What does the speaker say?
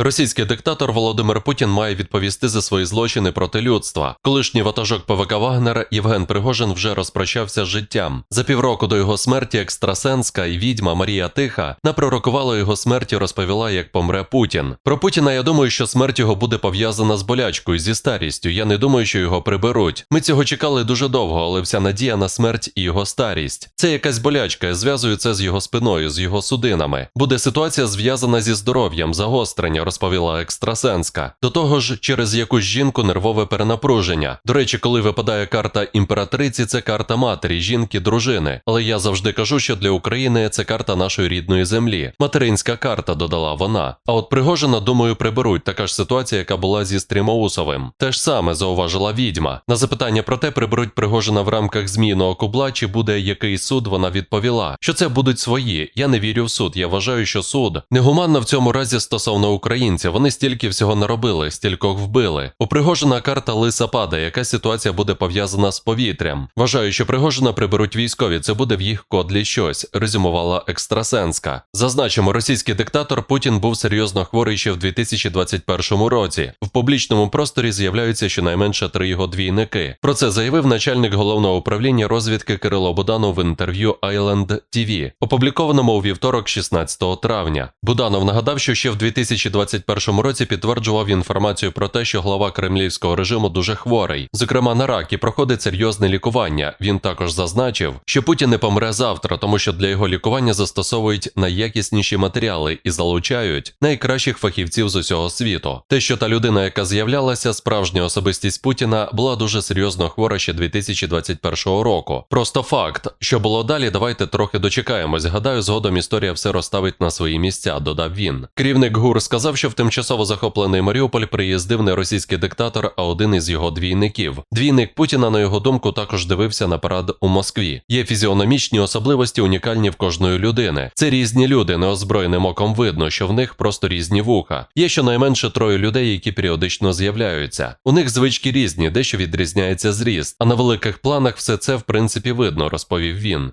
Російський диктатор Володимир Путін має відповісти за свої злочини проти людства. Колишній ватажок ПВК Вагнера Євген Пригожин вже розпрощався з життям. За півроку до його смерті екстрасенська і відьма Марія Тиха напророкувала його смерті, розповіла, як помре Путін. Про Путіна я думаю, що смерть його буде пов'язана з болячкою, зі старістю. Я не думаю, що його приберуть. Ми цього чекали дуже довго, але вся надія на смерть і його старість. Це якась болячка. Я зв'язую це з його спиною, з його судинами. Буде ситуація зв'язана зі здоров'ям, загострення, розповіла екстрасенська. До того ж, через якусь жінку нервове перенапруження. До речі, коли випадає карта імператриці, це карта матері, жінки, дружини. Але я завжди кажу, що для України це карта нашої рідної землі. Материнська карта, додала вона. А от Пригожина, думаю, приберуть така ж ситуація, яка була зі Стрімоусовим. Те ж саме зауважила відьма. На запитання про те, приберуть Пригожина в рамках змійного кубла, чи буде який суд, вона відповіла, що це будуть свої. Я не вірю в суд. Я вважаю, що суд негуманно в цьому разі стосовно українців. Вони стільки всього наробили, стількох вбили. У Пригожина карта лиса падає. Яка ситуація буде пов'язана з повітрям? Вважаю, що Пригожина приберуть військові. Це буде в їх кодлі щось. Резюмувала екстрасенська. Зазначимо, російський диктатор Путін був серйозно хворий ще в 2021 році. В публічному просторі з'являються щонайменше три його двійники. Про це заявив начальник головного управління розвідки Кирило Буданов в інтерв'ю Island TV, опублікованому у вівторок, 16 травня. Буданов нагадав, що ще в 2021 році підтверджував інформацію про те, що глава кремлівського режиму дуже хворий, зокрема на рак і проходить серйозне лікування. Він також зазначив, що Путін не помре завтра, тому що для його лікування застосовують найякісніші матеріали і залучають найкращих фахівців з усього світу. Те, що та людина, яка з'являлася, справжня особистість Путіна, була дуже серйозно хвора ще 2021 року. Просто факт, що було далі, давайте трохи дочекаємось. Гадаю, згодом історія все розставить на свої місця, додав він. Керівник ГУР сказав, що в тимчасово захоплений Маріуполь приїздив не російський диктатор, а один із його двійників. Двійник Путіна, на його думку, також дивився на парад у Москві. Є фізіономічні особливості, унікальні в кожної людини. Це різні люди, неозброєним оком видно, що в них просто різні вуха. Є щонайменше троє людей, які періодично з'являються. У них звички різні, дещо відрізняється зріст. А на великих планах все це в принципі видно, розповів він.